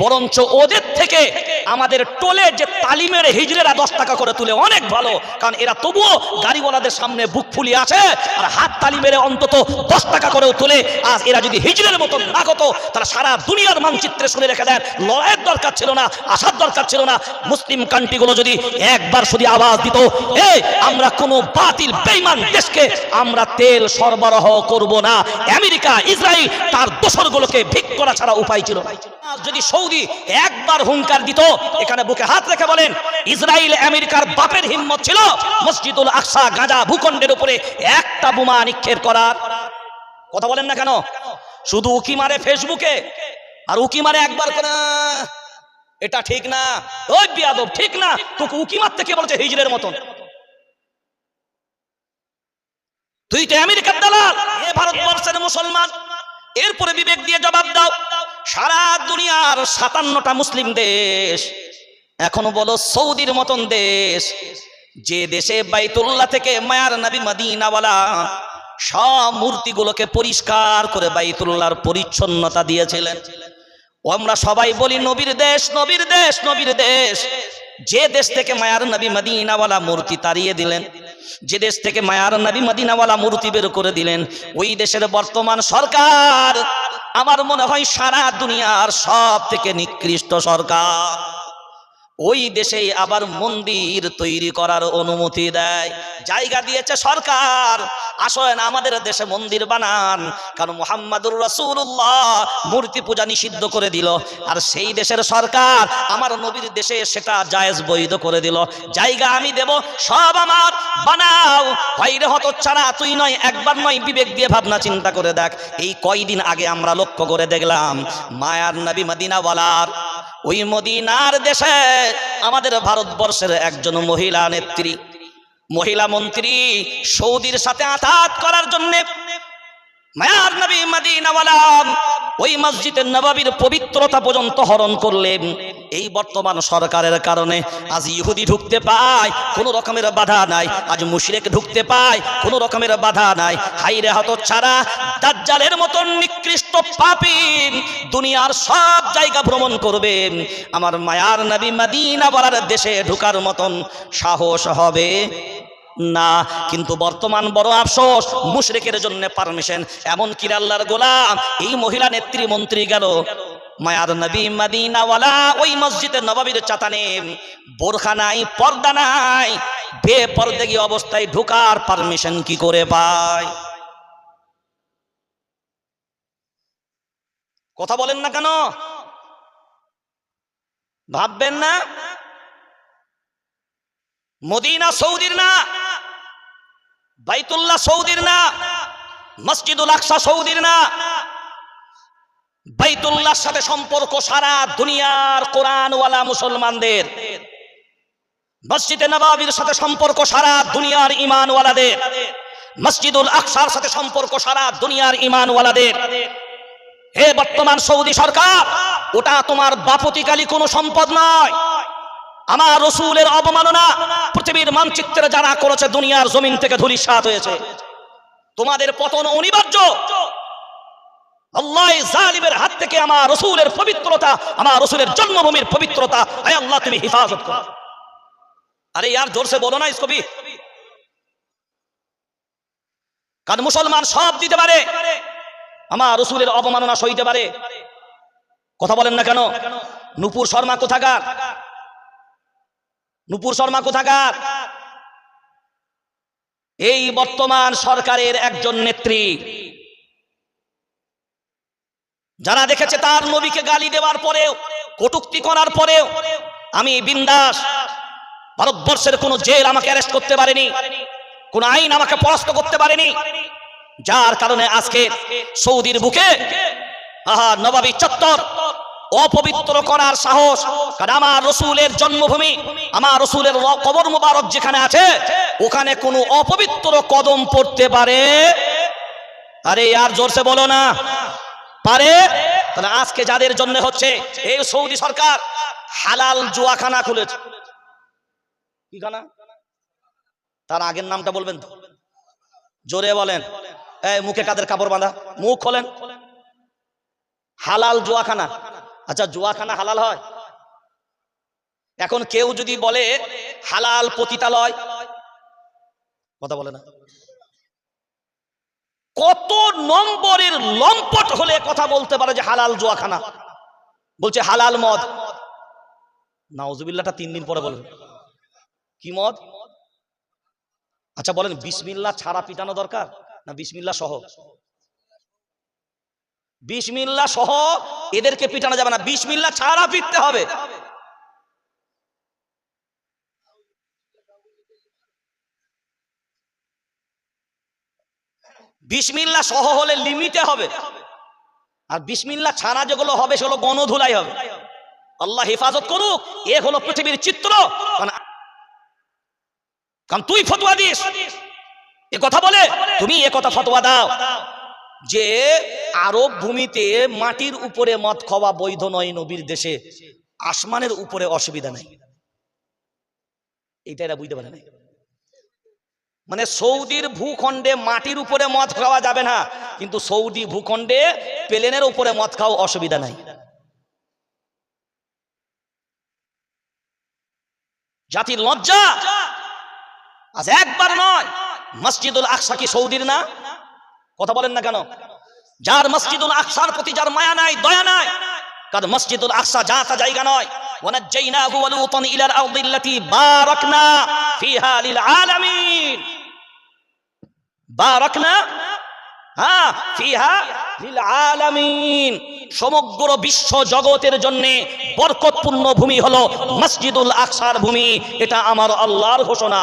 বরঞ্চ ওদের থেকে আমাদের টোলে যে তালিমের হিজড়েরা দশ টাকা করে তুলে অনেক ভালো, কারণ এরা তবুও গাড়িওয়ালাদের সামনে বুক ফুলিয়ে আছে আর হাত তালি মেরে অন্তত দশ টাকা করেও তুলে। আর এরা যদি হিজড়ের মতন না হতো তারা সারা দুনিয়ার মানচিত্রে শুনে রেখে দেন, লড়াইয়ের দরকার ছিল না, আসার দরকার ছিল না। মুসলিম কান্ট্রিগুলো যদি একবার শুধু আওয়াজ দিত, এই, আমরা কোনো বাতিল বেইমান দেশকে আমরা তেল সরবরাহ করব না। আমেরিকা ইসরায়েল তার দোসরগুলোকে ভিক করা ছাড়া উপায় ছিল না। যদি সৌদি একবার হুঙ্কার দিত, এখানে বুকে হাত রেখে বলেন ইসরায়েল আমেরিকার বাপের হিম্মত ছিল মসজিদুল আকসা গাজা ভূখণ্ডের উপরে একটা বোমা নিক্ষেপ করার। কথা বলেন না কেন? শুধু উকি মারে ফেসবুকে, আর উকি মারে একবার করে, এটা ঠিক না। ওই বিয়াদব, ঠিক না। তোকে উকি মারতে কে বলছে? হিজড়ের মতন। তুই তো আমেরিকার দালাল, এ ভারতবর্ষের মুসলমান। এরপরে বিবেক দিয়ে জবাব দাও। সারা দুনিয়ার সাতান্নটা মুসলিম দেশ, এখনও বলো সৌদির মতন দেশ, যে দেশে বাইতুল্লাহ থেকে মায়ার নবী মদিনাওয়ালা সব মূর্তিগুলোকে পরিষ্কার করে বাইতুল্লাহর পরিচ্ছন্নতা দিয়েছিলেন। ও আমরা সবাই বলি, নবীর দেশ নবীর দেশ নবীর দেশ। যে দেশ থেকে মায়ার নবী মদিনাওয়ালা মূর্তি তাড়িয়ে দিলেন। যে দেশ থেকে মায়ার নবী মদিনাওয়ালা মূর্তি বের করে দিলেন, ওই দেশের বর্তমান সরকার, আমার মনে হয় সারা দুনিয়ার সব থেকে নিকৃষ্ট সরকার। ওই দেশেই আবার মন্দির তৈরি করার অনুমতি দেয়। জায়গা দিয়েছে সরকার। আসেন আমাদের দেশে মন্দির বানান। কারণ মোহাম্মদুর রসুল্লাহ মূর্তি পূজা নিষিদ্ধ করে দিল। আর সেই দেশের সরকার আমার নবীর দেশে সেটা জায়েজ বৈধ করে দিল। জায়গা আমি দেব, সব আমার। বানাও। বাইরে হতো ছাড়া তুই নয়, একবার নয়, বিবেক দিয়ে ভাবনা চিন্তা করে দেখ। এই কয়দিন আগে আমরা লক্ষ্য করে দেখলাম, মায়ার নবী মদিনাওয়ালার, ওই মদিনার দেশে আমাদের ভারতবর্ষের একজন মহিলা নেত্রী, মহিলা মন্ত্রী সৌদির সাথে আঘাত করার জন্য মায়ার নবী মাদিনাওয়ালা ওই মসজিদের নবাবির পবিত্রতা পর্যন্ত হরণ করলেন। এই বর্তমান সরকারের কারণে আজ ইহুদি ঢুকতে পায়, কোনো রকমের বাধা নাই। আজ মুশরেক ঢুকতে পায়, কোনো রকমের বাধা নাই। হাইরে হত ছাড়া দাজ্জালের মতন নিকৃষ্ট পাপিন দুনিয়ার সব জায়গা ভ্রমণ করবেন। আমার মায়ার নবী মদিনা বলার দেশে ঢুকার মতন সাহস হবে। না, কিন্তু বর্তমান বড় আফসোস, মুশরিকের জন্য পারমিশন এমন কি আল্লাহর গোলাম? এই মহিলা নেত্রী মন্ত্রী গেল। মায়ার নবী মদিনাওয়ালা ওই মসজিদের নবাবির চাতানে বোরখা নাই, পর্দা নাই। বেপরদেগি অবস্থায় ঢোকার পারমিশন কি করে পায়? কথা বলেন না কেন? ভাববেন না? মদিনা সৌদির না? বাইতুল্লাহ সৌদির না, মসজিদুল আকসা সৌদির না। বাইতুল্লাহর সাথে সম্পর্ক সারা দুনিয়ার কোরআনওয়ালা মুসলমানদের। মসজিদে নবাবির সাথে সম্পর্ক সারা দুনিয়ার ইমানওয়ালাদের মসজিদুল আকসার সাথে সম্পর্ক সারা দুনিয়ার ইমানওয়ালাদের হে বর্তমান সৌদি সরকার, ওটা তোমার বাপতিকালী কোনো সম্পদ নয়। আমার রসুলের অবমাননা পৃথিবীর মানচিত্রে যারা করেছে, দুনিয়ার জমিন থেকে ধুলিসাত হয়েছে। তোমাদের পতন অনিবার্য। আল্লাহ জালিমের হাত থেকে আমার রসুলের পবিত্রতা, আমার রসুলের জন্মভূমির পবিত্রতা, আয় আল্লাহ, তুমি হিফাজত করো। আরে ইয়ার জোরসে বলো না ইসকবি। কারণ মুসলমান সব দিতে পারে? আমার রসুলের অবমাননা সইতে পারে। কথা বলেন না কেন? নুপুর শর্মা কোথাকার? নুপুর শর্মা কোথাকার? এই বর্তমান সরকারের একজন নেত্রী। যারা দেখেছে তার নবীকে গালি দেওয়ার পরেও, কটুক্তি করার পরেও, আমি বিন্দাস, ভারতবর্ষের কোন জেল আমাকে অ্যারেস্ট করতে পারেনি, কোন আইন আমাকে পরাস্ত করতে পারেনি। যার কারণে আজকে সৌদির বুকে, আহা, নবাবী চত্বর অপবিত্র করার সাহস। কারণ আমার রসুলের জন্মভূমি, আমার রসুলের কবর মুবারক যেখানে আছে, ওখানে কোনো অপবিত্র কদম পড়তে পারে। আরে আর জোরসে বলো না। পারে? তাহলে আজকে যাদের জন্য হচ্ছে, এই সৌদি সরকার হালাল জুয়াখানা খুলেছে। কি খানা? তার আগের নামটা বলবেন? জোরে বলেন। এই মুখে কাদের কাপড় বাঁধা? মুখ খোলেন। হালাল জুয়াখানা। আচ্ছা জুয়াখানা হালাল হয়? এখন কেউ যদি বলে, হালাল পতিতালয়, কথা বলে না। কত নম্বরের লম্পট হলে কথা বলতে পারে যে হালাল জুয়াখানা বলছে, হালাল মদ। নাউজুবিল্লাহটা তিন দিন পরে বলবে। কি মদ? আচ্ছা বলেন বিসমিল্লা ছাড়া পিটানো দরকার না বিসমিল্লা সহ? বিসমিল্লা সহ এদেরকে পিটানো যাবে না। বিসমিল্লা ছাড়া পিটতে হবে। বিসমিল্লা সহ হলে লিমিটে হবে। আর বিসমিল্লা ছাড়া যেগুলো হবে, সেগুলো গণধুলাই হবে। আল্লাহ হেফাজত করুক, এ হলো পৃথিবীর চিত্র। কারণ কারণ তুই ফতুয়া দিস। এ কথা বলে, তুমি এ কথা ফতোয়া দাও। যে আরব ভূমিতে মাটির উপরে মদ খাওয়া বৈধ নয় নবীর দেশে, আসমানের উপরে অসুবিধা নাই। এটা এরা বুঝতে পারে না মানে সৌদির ভূখণ্ডে মাটির উপরে মদ খাওয়া যাবে না, কিন্তু সৌদি ভূখণ্ডে প্লেনের উপরে মদ খাওয়া অসুবিধা নাই। জাতির লজ্জা? আজ একবার নয়, মসজিদুল আকসা কি সৌদির না? কথা বলেন না কেন? যার মসজিদুল আকসার প্রতি যার মায়া নাই, দয়া নাই, কার মসজিদুল আকসা যা তা জায়গা নয়। ওয়ানাজ্জাইনাহু ওয়া লূতান ইলাল আরদি আল্লাতী বারাকনা ফিহা লিল আলামিন। বারাকনা হ্যাঁ ফিহা লিল আলামিন। সমগ্র বিশ্ব জগতের জন্য বরকতপূর্ণ ভূমি হলো মসজিদুল আকসার ভূমি। এটা আমার আল্লাহর ঘোষণা।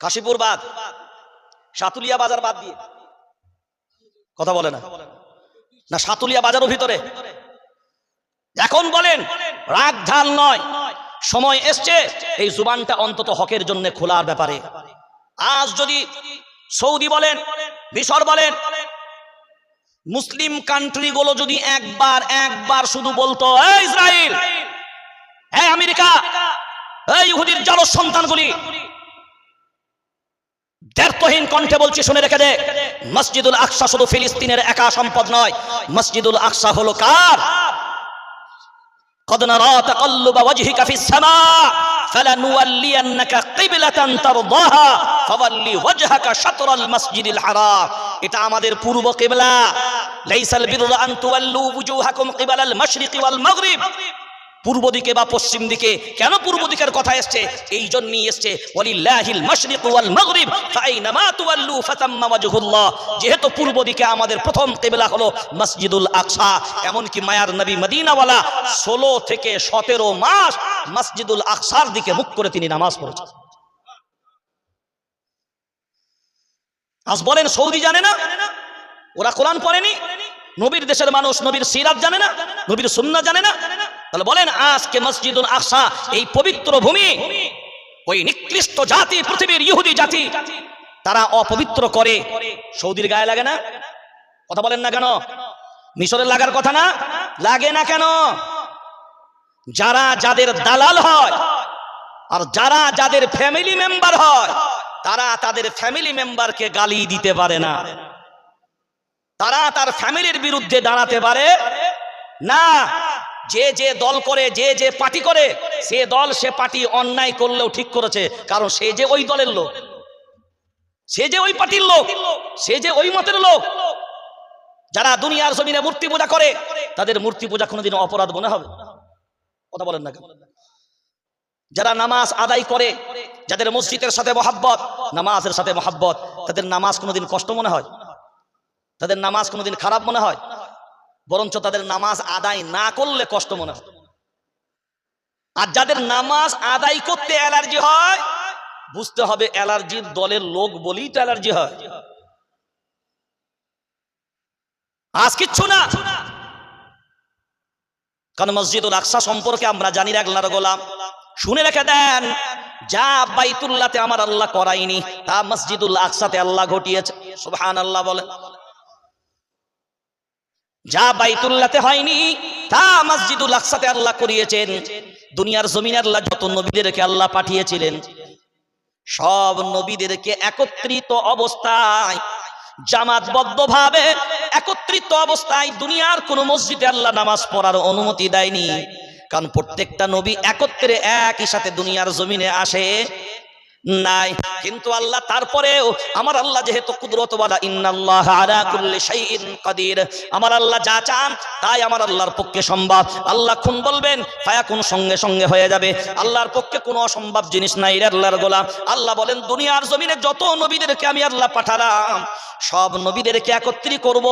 কাশীপুর বাদ, সাতুলিয়া বাজার বাদ দিয়ে। কথা বলে না। না, সাতুলিয়া বাজারও ভিতরে। এখন বলেন, রাগ ঢাল নয়, সময় এসছে, এই জুবানটা অন্তত হকের জন্য খোলার ব্যাপারে। আজ যদি সৌদি বলেন, মিশর বলেন, মুসলিম কান্ট্রিগুলো যদি একবার একবার শুধু বলতো, এই ইসরায়েল হ্যাঁ আমেরিকা, এই ইহুদির জল সন্তানগুলি দ্ব্যর্থহীন কণ্ঠে বলছি শুনে রেখে দে মসজিদুল আকসা শুধু ফিলিস্তিনের একা সম্পদ নয় মসজিদুল আকসা হলো কার قد نرى تقلب وجهك في السماء فلنولينك قبلة ترضاها فولي وجهك شطر المسجد الحرام এটা আমাদের পূর্ব কিবলা লাইসাল বিররা আন তুওয়াল্লু ওয়ুজুহাকুম কিবালাল মাশরিকি ওয়াল মাগরিব পূর্ব দিকে বা পশ্চিম দিকে, কেন পূর্ব দিকের কথা এসছে? এই জন্যই এসছে, ওয়ালিল্লাহিল মাশরিকু ওয়াল মাগরিব, ফাইনামা তুওয়াল্লু ফাতাম্মা ওয়াজহুল্লাহ। যেহেতু পূর্ব দিকে আমাদের প্রথম কিবলা হলো মসজিদুল আকসা এমন কি মায়ার নবী মদিনাওয়ালা 16 থেকে 17 মাস মসজিদুল আকসার দিকে মুখ করে তিনি নামাজ পড়েছেন। আজ বলেন, সৌদি জানে না? ওরা কোরআন পড়েনি? নবীর দেশের মানুষ নবীর সিরাত জানে না? নবীর সুন্নাহ জানে না? তাহলে বলেন, আজকে মসজিদুল আকসা, এই পবিত্র ভূমি, ওই নিকৃষ্ট জাতি, পৃথিবীর ইহুদি জাতি, তারা অপবিত্র করে। সৌদির গায়ে লাগে না? কথা বলেন না কেন? মিশরের লাগার কথা না? লাগে না কেন? যারা যাদের দালাল হয়, আর যারা যাদের ফ্যামিলি মেম্বার হয়, তারা তাদের ফ্যামিলি মেম্বারকে গালি দিতে পারে না। তারা তার ফ্যামিলির বিরুদ্ধে দাঁড়াতে পারে না। যে যে দল করে, যে যে পার্টি করে, সে দল, সে পার্টি অন্যায় করলেও ঠিক করেছে। কারণ সে যে ওই দলের লোক, সে যে ওই পার্টির লোক, সে যে ওই মতের লোক, যারা দুনিয়ার জমিনে মূর্তি পূজা করে, তাদের মূর্তি পূজা কোনোদিন অপরাধ মনে হবে? কথা বলেন না? যারা নামাজ আদায় করে, যাদের মসজিদের সাথে মহাব্বত, নামাজের সাথে মহাব্বত, তাদের নামাজ কোনোদিন কষ্ট মনে হয়? তাদের নামাজ কোনোদিন খারাপ মনে হয়? বরঞ্চ তাদের নামাজ আদায় না করলে কষ্ট মনে হয়। আর যাদের নামাজ আদায় করতে অ্যালার্জি হয়, বুঝতে হবে অ্যালার্জির দলের লোক বলেই তো অ্যালার্জি হয়। আজ কিচ্ছু না। কারণ মসজিদুল আকসা সম্পর্কে আমরা জানি রাখলার গোলাম। শুনে রেখে দেন, যা বাইতুল্লাহতে আমার আল্লাহ করাইনি তা মসজিদুল আকসাতে আল্লাহ ঘটিয়েছে। সুবহান আল্লাহ বলেন যা বাইতুল্লাতে হয়নি, তা মসজিদুল আকসাতে আল্লাহ করিয়েছেন। দুনিয়ার জমিন আল্লাহ যত নবীদেরকে আল্লাহ পাঠিয়েছিলেন, সব নবীদেরকে একত্রিত অবস্থায় জামাতবদ্ধ ভাবে একত্রিত অবস্থায় দুনিয়ার কোন মসজিদে আল্লাহ নামাজ পড়ার অনুমতি দেয়নি। কারণ প্রত্যেকটা নবী একত্রে একই সাথে দুনিয়ার জমিনে আসে। নাই। কিন্তু আল্লাহ তারপরেও আমার আল্লাহ যেহেতু কুদরতওয়ালা, ইন্নাল্লাহ আলা শাইইন কাদির। আমার আল্লাহ যা চান, তাই আমার আল্লাহর পক্ষে সম্ভব। আল্লাহ কোন বলবেন, ফায়াকুন সঙ্গে সঙ্গে হয়ে যাবে। আল্লাহর পক্ষে কোনো অসম্ভব জিনিস নাই রে আল্লাহর গোলাম। আল্লাহ বলেন, দুনিয়ার জমিনে যত নবীদেরকে আমি আল্লাহ পাঠালাম, সব নবীদেরকে একত্রিত করব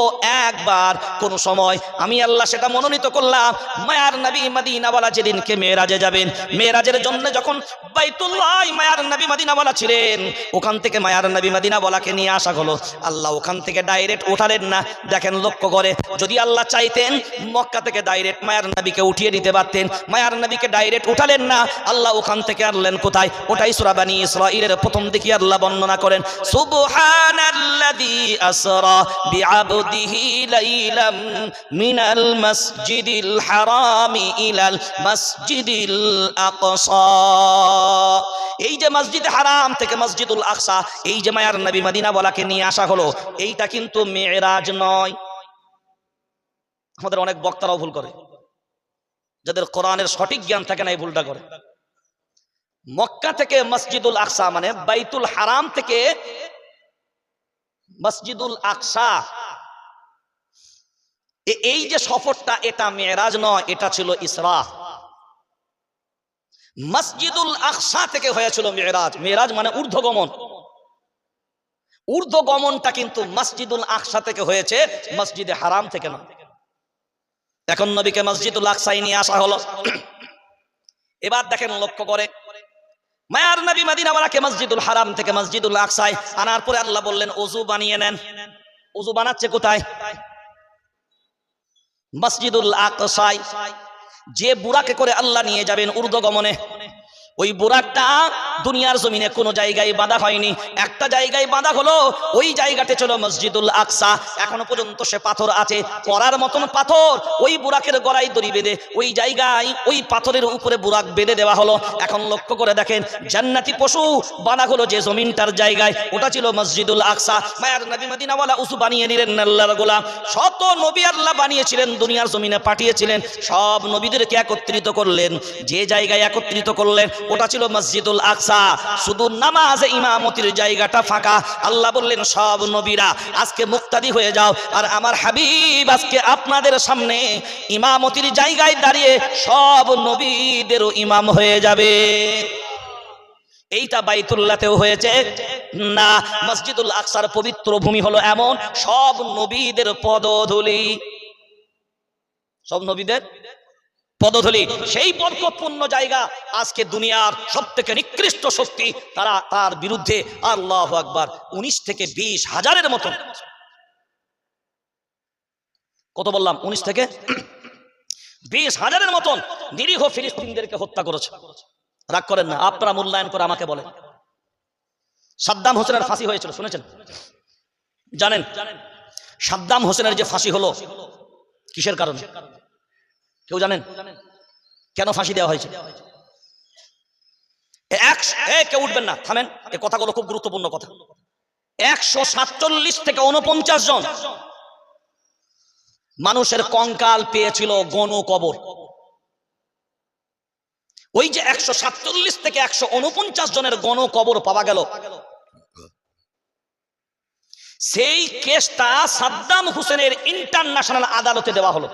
একবার, কোন সময়। আমি আল্লাহ সেটা মনোনীত করলাম, মায়ার নবী মাদিনাওয়ালা যেদিনকে মেয়েরাজে যাবেন। মেয়েরাজের জন্য যখন বাইতুল্লাহ মায়ার নবী মাদিনাওয়ালা ছিলেন। ওখান থেকে মায়ার নবী মাদিনাওয়ালাকে নিয়ে আসা হলো। আল্লাহ ওখান থেকে ডাইরেক্ট উঠালেন না। দেখেন লক্ষ্য করে, যদি আল্লাহ চাইতেন, মক্কা থেকে ডাইরেক্ট মায়ার নবীকে উঠিয়ে দিতে পারতেন। মায়ার নবীকে ডাইরেক্ট উঠালেন না। আল্লাহ ওখান থেকে আনলেন কোথায়? ওটাই সুরাবানি ইসরাইলের প্রথম দিকে আল্লাহ বর্ণনা করেন। সুবহানাল্লাযী আসরা বিআবদিহি লাইলাম মিনাল মাসজিদিল হারামি ইলাল মাসজিদিল আকসা। এই যে মসজিদ হারাম থেকে মসজিদুল আকসা, এই যে মায়ার নবী মদিনা বলাকে নিয়ে আসা হলো, এইটা কিন্তু মেয়েরাজ নয়। আমাদের অনেক বক্তারাও ভুল করে, যাদের কোরআনের সঠিক জ্ঞান থাকে না, এই ভুলটা করে। মক্কা থেকে মসজিদুল আকসা মানে বাইতুল হারাম থেকে মসজিদুল আকসা। এই যে সফরটা, এটা মেয়েরাজ নয়, এটা ছিল ইসরা মসজিদুল আকসা থেকে হয়েছিল মেয়েরাজ মেয়েরাজ মানে ঊর্ধ্বগমন। ঊর্ধ্বগমনটা কিন্তু মসজিদুল আকসা থেকে হয়েছে, মসজিদে হারাম থেকে না। এখন নবীকে মসজিদুল আকসাই নিয়ে আসা হলো। এবার দেখেন লক্ষ্য করে। মায়ার নবী মদিনাওয়ালাকে মসজিদুল হারাম থেকে মসজিদুল আকসায় আনার পরে আল্লাহ বললেন অজু বানিয়ে নেন। অজু বানাচ্ছে কোথায়? মসজিদুল আকসায়। যে বুড়াকে করে আল্লাহ নিয়ে যাবেন ঊর্ধ্বগমনে ওই বুরাকটা দুনিয়ার জমিনে কোনো জায়গায় বাঁধা হয়নি। একটা জায়গায় বাঁধা হলো, ওই জায়গাতে ছিল মসজিদুল আকসা। এখনও পর্যন্ত সে পাথর আছে। পরার মতন পাথর, ওই বুরাকের গড়াই দড়ি বেঁধে, ওই জায়গায় ওই পাথরের উপরে বুরাক বেঁধে দেওয়া হলো। এখন লক্ষ্য করে দেখেন, জান্নাতি পশু বাঁধা হলো যে জমিনটার জায়গায়। ওটা ছিল মসজিদুল আকসা। মায়ার নবী মদিনাওয়ালা উসু বানিয়ে নিলেন আল্লাহর গোলাম। শত নবী আল্লাহ বানিয়েছিলেন, দুনিয়ার জমিনে পাঠিয়েছিলেন। সব নবীদেরকে একত্রিত করলেন। যে জায়গায় একত্রিত করলেন, ওটা ছিল মসজিদুল আকসা। শুধু নামাজে ইমামতির জায়গাটা ফাঁকা। আল্লাহ বললেন, সব নবীরা, আজকে মুক্তাদি হয়ে যাও। আর আমার হাবিব আজকে আপনাদের সামনে ইমামতির জায়গায় দাঁড়িয়ে সব নবীদেরও ইমাম হয়ে যাবে। এইটা বাইতুল্লাতেও হয়েছে। না, মসজিদুল আকসার পবিত্র ভূমি হলো এমন, সব নবীদের পদধূলি। সব নবীদের? পদধূলি সেই বরকতপূর্ণ জায়গা আজকে দুনিয়ার সব থেকে নিকৃষ্ট শক্তি, তারা তার বিরুদ্ধে আল্লাহ আকবার উনিশ থেকে বিশ হাজারের মতো। কত বললাম? উনিশ থেকে বিশ হাজারের মতন নিরীহ ফিলিস্তিনদেরকে হত্যা করেছে। রাগ করেন না, আপনারা মূল্যায়ন করে আমাকে বলেন। সাদ্দাম হোসেনের ফাঁসি হয়েছিল, শুনেছেন? জানেন? সাদ্দাম হোসেনের যে ফাঁসি হলো, কিসের কারণে? কেউ জানেন? কেন ফাঁসি দেওয়া হয়েছে? কেউ উঠবেন না, থামেন। এ কথাগুলো খুব গুরুত্বপূর্ণ কথা। একশো সাতচল্লিশ থেকে উনপঞ্চাশ জন মানুষের কঙ্কাল পেয়েছিল ওই যে একশো সাতচল্লিশ থেকে একশো উনপঞ্চাশ জনের গণ কবর পাওয়া গেল। সেই কেসটা সাদ্দাম হোসেনের ইন্টারন্যাশনাল আদালতে দেওয়া হলো।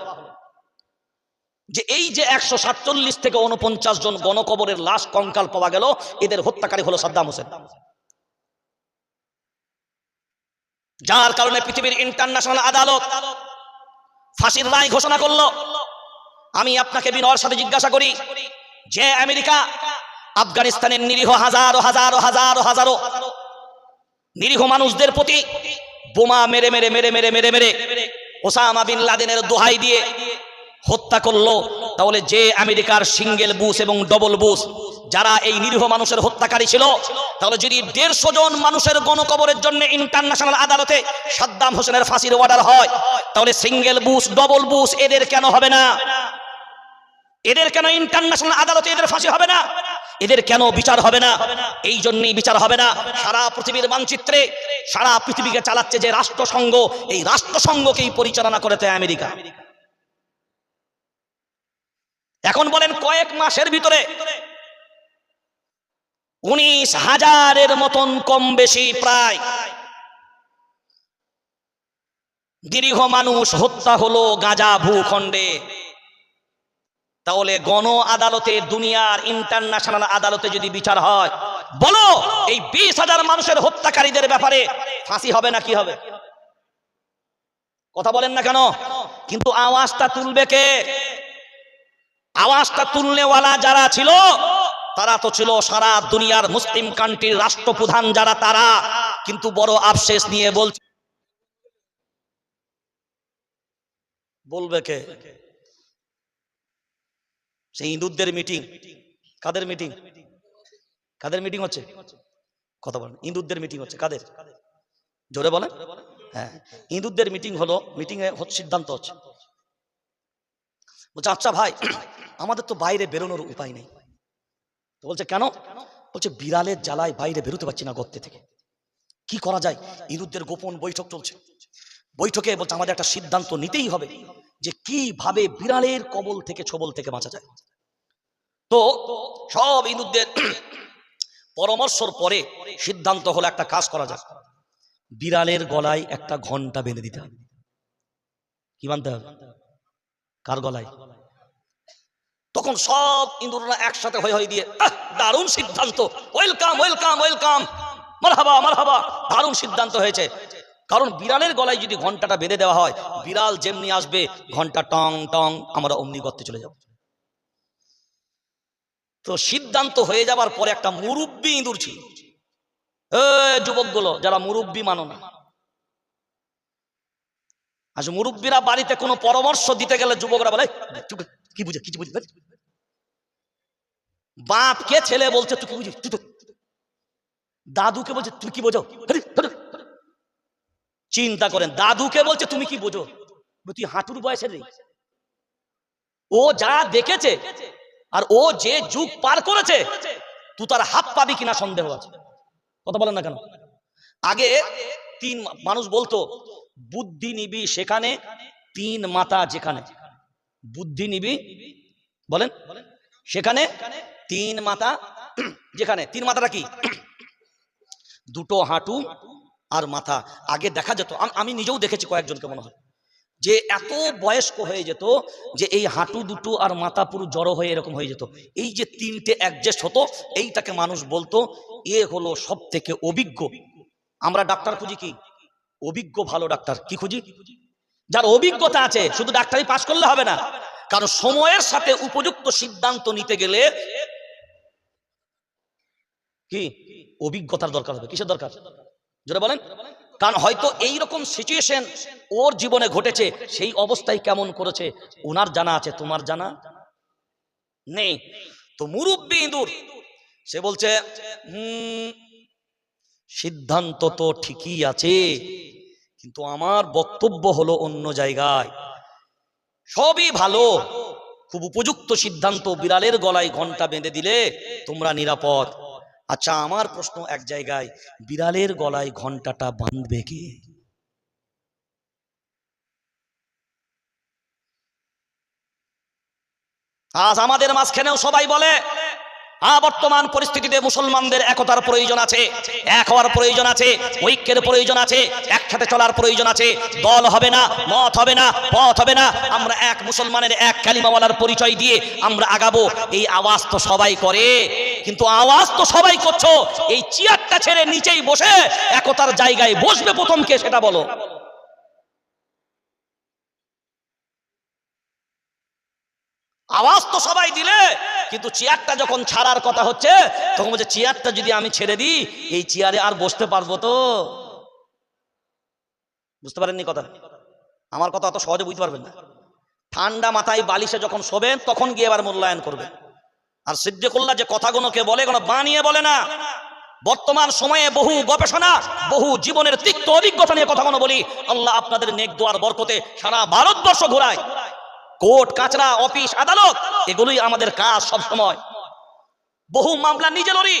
যে এই যে একশো সাতচল্লিশ থেকে উনপঞ্চাশ জন গণকবরের লাশ কঙ্কাল পাওয়া গেল, এদের হত্যাকারী হলো সাদ্দাম হোসেন। যার কারণে পৃথিবীর ইন্টারন্যাশনাল আদালত ফাঁসির রায় ঘোষণা করল। আমি আপনাকে বিনয়ের সাথে জিজ্ঞাসা করি, যে আমেরিকা আফগানিস্তানের নিরীহ হাজারো হাজারো হাজারো হাজারো নিরীহ মানুষদের প্রতি বোমা মেরে মেরে মেরে মেরে মেরে মেরে ওসামা বিন লাদেনের দোহাই দিয়ে হত্যা করল, তাহলে যে আমেরিকার সিঙ্গেল বুশ এবং ডবল বুশ যারা এই নিরীহ মানুষের হত্যাকারী ছিল, তাহলে যদি দেড়শো জন মানুষের গণকবরের জন্য ইন্টারন্যাশনাল আদালতে সাদ্দাম হোসেনের ফাঁসির অর্ডার হয়, তাহলে সিঙ্গেল বুশ ডবল বুশ এদের কেন হবে না? এদের কেন ইন্টারন্যাশনাল আদালতে এদের ফাঁসি হবে না? এদের কেন বিচার হবে না? এই জন্যই বিচার হবে না। সারা পৃথিবীর মানচিত্রে, সারা পৃথিবীকে চালাচ্ছে যে রাষ্ট্রসংঘ, এই রাষ্ট্রসংঘকেই পরিচালনা করেছে আমেরিকা। এখন বলেন কয়েক মাসের ভিতরে উনিশ হাজারের মতন কম বেশি প্রায় দীর্ঘ মানুষ হত্যা হলো গাজা ভূখণ্ডে। তাহলে গণ আদালতে, দুনিয়ার ইন্টারন্যাশনাল আদালতে যদি বিচার হয়, বলো এই বিশ হাজার মানুষের হত্যাকারীদের ব্যাপারে ফাঁসি হবে না কি হবে? কথা বলেন না কেন? কিন্তু আওয়াজটা তুলবে কে? আওয়াজটা তুলনেওয়ালা যারা ছিল, তারা তো ছিল সারা দুনিয়ার মুসলিম কান্ট্রির রাষ্ট্রপ্রধান যারা তারা। কিন্তু বড় আফসেস নিয়ে বলছে, বলবে কে? সেই ইঁদুরদের মিটিং। কাদের মিটিং? কাদের মিটিং হচ্ছে? কথা বলেন, ইঁদুরদের মিটিং হচ্ছে। কাদের? জোরে বলেন। হ্যাঁ ইঁদুরদের মিটিং হলো মিটিং এ হচ্ছে, সিদ্ধান্ত হচ্ছে। বলছে আচ্ছা ভাই, আমাদের তো বাইরে বেরোনোর উপায় নেই। তো বলছে, কেন? বলছে, বিড়ালের জ্বালায় বাইরে বেরোতে পারছি না গর্তে থেকে। কি করা যায়? ইঁদুরদের গোপন বৈঠক চলছে। বৈঠকে বলছে, আমাদের একটা সিদ্ধান্ত নিতেই হবে যে কীভাবে বিড়ালের কবল থেকে ছবল থেকে বাঁচা যায়। তো সব ইঁদুরদের পরামর্শর পরে সিদ্ধান্ত হলো একটা কাজ করা যায় বিড়ালের গলায় একটা ঘণ্টা বেঁধে দিতে হবে। কি মানতে হবে? কার গলায়? তখন সব ইঁদুররা একসাথে হয়ে হয়ে দিয়ে দারুণ সিদ্ধান্ত ওয়েলকাম ওয়েলকাম ওয়েলকাম মারহাবা মারহাবা। দারুণ সিদ্ধান্ত হয়েছে। কারণ বিড়ালের গলায় যদি ঘন্টাটা বেঁধে দেওয়া হয়, বিড়াল যেমনি আসবে, ঘণ্টা টং টং, আমরা অমনি গর্তে চলে যাব। তো সিদ্ধান্ত হয়ে যাবার পরে একটা মুরব্বী ইঁদুর ছিল। যুবকগুলো, যারা মুরব্বী মানো না আচ্ছা মুরব্বীরা বাড়িতে কোনো পরামর্শ দিতে গেলে যুবকরা বলে "এই, চুপ কি বুঝে কিছু বুঝে বাপকে ছেলে বলছে তুই কি বুঝিস? তুই তো-" দাদুকে বলছে তুই কি বোঝো। চিন্তা করেন দাদুকে বলছে তুমি কি বোঝো? তুই হাঁটুর বয়সের রে। ও যা দেখেছে আর ও যে যুগ পার করেছে তুই তার হাত পাবি কিনা সন্দেহ আছে। কথা বলেন না কেন? আগে তিন মানুষ বলতো বুদ্ধি নিবি সেখানে তিন মাতা যেখানে। বুদ্ধি নিবি, বলেন। সেখানে তিন মাথা যেখানে। তিন মাথাটা কি? দুটো হাঁটু আর মাথা। আগে দেখা যেত, আমি নিজেও দেখেছি কয়েকজনকে মনে হয়। যে এত বয়স্ক হয়ে যেত যে এই হাঁটু দুটো আর মাথা পুরো জড়ো হয়ে এরকম হয়ে যেত। এই যে তিনটে অ্যাডজাস্ট হতো, এইটাকে মানুষ বলতো, এ হলো সব থেকে অভিজ্ঞ। আমরা ডাক্তার খুঁজি কি? অভিজ্ঞ ভালো ডাক্তার কি খুঁজি? যার অভিজ্ঞতা আছে, শুধু ডাক্তারি পাশ করলে হবে না। কারণ সময়ের সাথে উপযুক্ত সিদ্ধান্ত নিতে গেলে কি? অভিজ্ঞতার দরকার হবে। কিসের দরকার? যেটা বলেন। কারণ হয়তো এই রকম সিচুয়েশন ওর জীবনে ঘটেছে, সেই অবস্থায় কেমন করেছে, ওনার জানা আছে, তোমার জানা নেই। তো মুরব্বী ইঁদুর, সে বলছে, হুম সিদ্ধান্ত তো ঠিকই আছে, কিন্তু আমার বক্তব্য হলো অন্য জায়গায়। সবই ভালো, খুব উপযুক্ত সিদ্ধান্ত। বিড়ালের গলায় ঘণ্টা বেঁধে দিলে তোমরা নিরাপদ। আচ্ছা আমার প্রশ্ন এক জায়গায়, বিড়ালের গলায় ঘন্টাটা বাঁধবে কে? আজ আমাদের মাঝখানেও সবাই বলে বর্তমান পরিস্থিতিতে মুসলমানদের একতার প্রয়োজন আছে, এক হওয়ার প্রয়োজন আছে, ঐক্যের প্রয়োজন আছে, একসাথে চলার প্রয়োজন আছে, দল হবে না, মত হবে না, পথ হবে না, আমরা এক মুসলমানের এক কালিমাওয়ালার পরিচয় দিয়ে আমরা আগাবো, এই আওয়াজ তো সবাই করে, কিন্তু আওয়াজ তো সবাই করছ, এই চেয়ারটা ছেড়ে নিচেই বসে, একতার জায়গায় বসবে প্রথমকে সেটা বলো। আওয়াজ তো সবাই দিলে, কিন্তু চেয়ারটা যখন ছাড়ার কথা হচ্ছে, তখন বলছে, চেয়ারটা যদি আমি ছেড়ে দিই, এই চেয়ারে আর বসতে পারব তো? বুঝতে পারেননি কথা? আমার কথা অত সহজে বুঝতে পারবেন না। ঠান্ডা মাথায় বালিশে যখন শোবেন, তখন গিয়ে এবার মূল্যায়ন করবেন। আর সিদ্দিকুল্লাহ যে কথাগুলোকে বলে কোনো বানিয়ে বলে না। বর্তমান সময়ে বহু গবেষণা, বহু জীবনের তিক্ত অভিজ্ঞতা নিয়ে কথাগুলো বলি। আল্লাহ আপনাদের নেক দোয়ার বরকতে সারা ভারতবর্ষ ঘোরায়। কোর্ট, কাচরা, অফিস, আদালত, এগুলোই আমাদের কাজ সব সময় বহু মামলা নিজে লড়ি,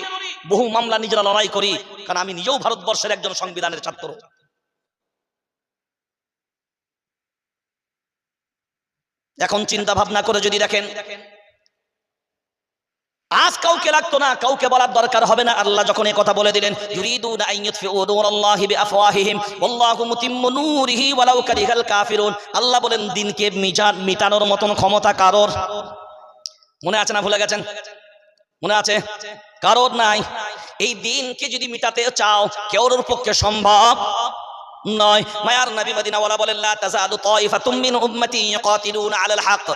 বহু মামলা নিজেরা লড়াই করি, কারণ আমি নিজেও ভারতবর্ষের একজন সংবিধানের ছাত্র। এখন চিন্তা ভাবনা করে যদি দেখেন আজ কাউকে লাগতো না, কাউকে বলার দরকার হবে না। আল্লাহ যখন এই কথা বলে দিলেন, ইউরিদুনা আন ইউতফিউ নূরাল্লাহি বিআফওয়াহিহিম, ওয়াল্লাহু মুতিম্মু নূরিহি ওয়ালাউ কারিহাল কাফিরুন। আল্লাহ বলেন, দিনকে মিজান, মিটানোর মতন ক্ষমতা কারোর? মনে আছে না, ভুলে গেছেন? মনে আছে? কারোর নাই। এই দিনকে যদি মিটাতে চাও কেউর পক্ষে সম্ভব নয়। মায়ার নবী মদিনাওয়ালা বলেন, লা তাজালু তাইফাতুম মিন উম্মতি ইয়াকাতিলুনা আলাল হক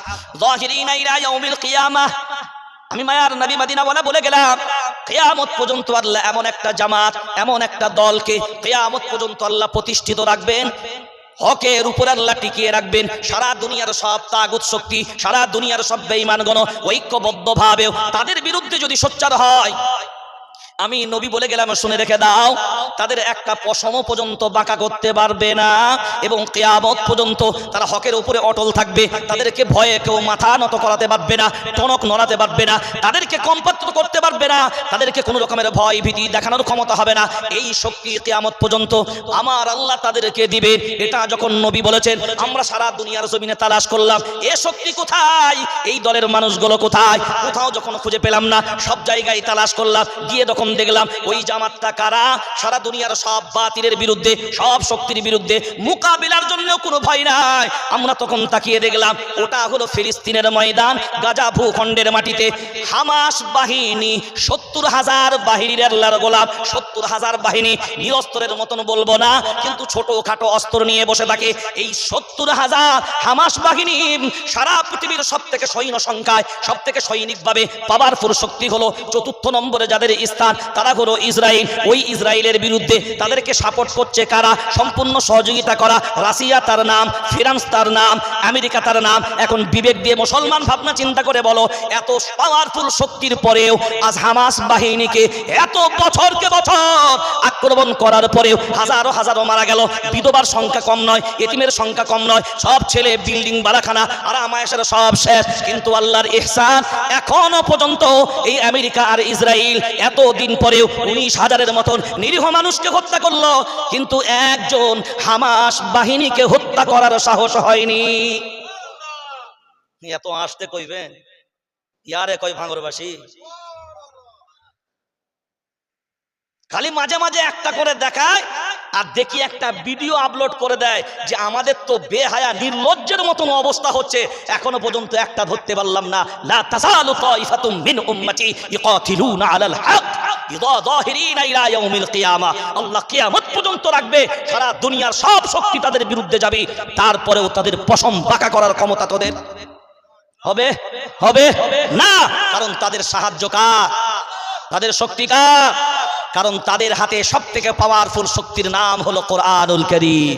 যাহিরিনা ইলা ইয়াউমিল কিয়ামাহ আমি মায়ার নবী মদিনাওয়ালা বলে গেলাম, কেয়ামত পর্যন্ত আল্লাহ এমন একটা জামাত, এমন একটা দলকে কেয়ামত পর্যন্ত আল্লাহ প্রতিষ্ঠিত রাখবেন। হকের উপর আল্লাহ টিকিয়ে রাখবেন। সারা দুনিয়ার সব তাগুত শক্তি সারা দুনিয়ার সব বেঈমানগণ ঐক্যবদ্ধভাবে তাদের বিরুদ্ধে যদি সোচ্চার হয় আমি নবী বলে গেলাম, শুনে রেখে দাও, তাদের একটা পশম পর্যন্ত বাঁকা করতে পারবে না এবং কেয়ামত পর্যন্ত তারা হকের উপরে অটল থাকবে। তাদেরকে ভয়ে কেউ মাথা নত করাতে পারবে না, টনক নড়াতে পারবে না, তাদেরকে কম্পাত্র করতে পারবে না, তাদেরকে কোনো রকমের ভয় ভীতি দেখানোর ক্ষমতা হবে না। এই শক্তি কেয়ামত পর্যন্ত আমার আল্লাহ তাদেরকে দিবে। এটা যখন নবী বলেছেন, আমরা সারা দুনিয়ার জমিনে তালাশ করলাম, এ শক্তি কোথায়? এই দলের মানুষগুলো কোথায়? কোথাও যখন খুঁজে পেলাম না, সব জায়গায় তালাশ করলাম, গিয়ে তখন দেখলাম, ওই জামাতটা কারা? সারা দুনিয়ার সব বাতিলের বিরুদ্ধে, সব শক্তির বিরুদ্ধে মোকাবিলার জন্য কোনো ভয় নাই। আমরা তখন তাকিয়ে দেখলাম, ওটা হলো ফিলিস্তিনের ময়দান, গাজা ভূখণ্ডের মাটিতে। হামাস বাহিনী, সত্তর হাজার বাহিনীর আল্লাহর গোলাপ সত্তর হাজার বাহিনী নিরস্ত্রের মতন বলব না, কিন্তু ছোট খাটো অস্ত্র নিয়ে বসে থাকে। এই সত্তর হাজার হামাস বাহিনী সারা পৃথিবীর সব থেকে সৈন্য সংখ্যায় সব থেকে সৈনিকভাবে পাওয়ারফুল শক্তি হলো চতুর্থ নম্বরে যাদের স্থান তারা হলো ইসরায়েল ওই ইসরায়েলের বিরুদ্ধে তাদেরকে সাপোর্ট করছে কারা? সম্পূর্ণ সহযোগিতা করা। রাশিয়া তার নাম, ফ্রান্স তার নাম, আমেরিকা তার নাম। এখন বিবেক দিয়ে মুসলমান ভাবনা চিন্তা করে বলো, এত পাওয়ারফুল শক্তির পরেও আজ হামাস বাহিনীকে এত বছরকে বছর আক্রমণ করার পরেও হাজারো হাজারো মারা গেল। বিধবার সংখ্যা কম নয়, এতিমের সংখ্যা কম নয়। সব ছেলে বিল্ডিং, বারাখানা, আর আমায়েশের সব শেষ। কিন্তু আল্লাহর ইহসান এখনও পর্যন্ত এই আমেরিকা আর ইসরায়েল এত দিন পরেও উনিশ হাজারের মতন নিরীহ মানুষকে হত্যা করল। কিন্তু একজন হামাস বাহিনীকে হত্যা করার সাহস হয়নি। এত আসতে কইবেন? ইয়ারে কই ভাঙরবাসী? খালি মাঝে মাঝে একটা করে দেখায় আর দেখি একটা ভিডিও আপলোড করে দেয় যে আমাদের তো বেহায়া, নির্লজ্জের মতন অবস্থা হচ্ছে। এখনও পর্যন্ত একটা ধরতে পারলাম না। লা আলাল আল্লাহ পর্যন্ত সারা দুনিয়ার সব শক্তি তাদের বিরুদ্ধে যাবে। তারপরেও তাদের পশম বাঁকা করার ক্ষমতা তোদের। হবে? হবে? না। কারণ তাদের সাহায্য কার? তাদের শক্তি কার? কারণ তাদের হাতে সব থেকে পাওয়ারফুল শক্তির নাম হলো কোরআনুল করিম।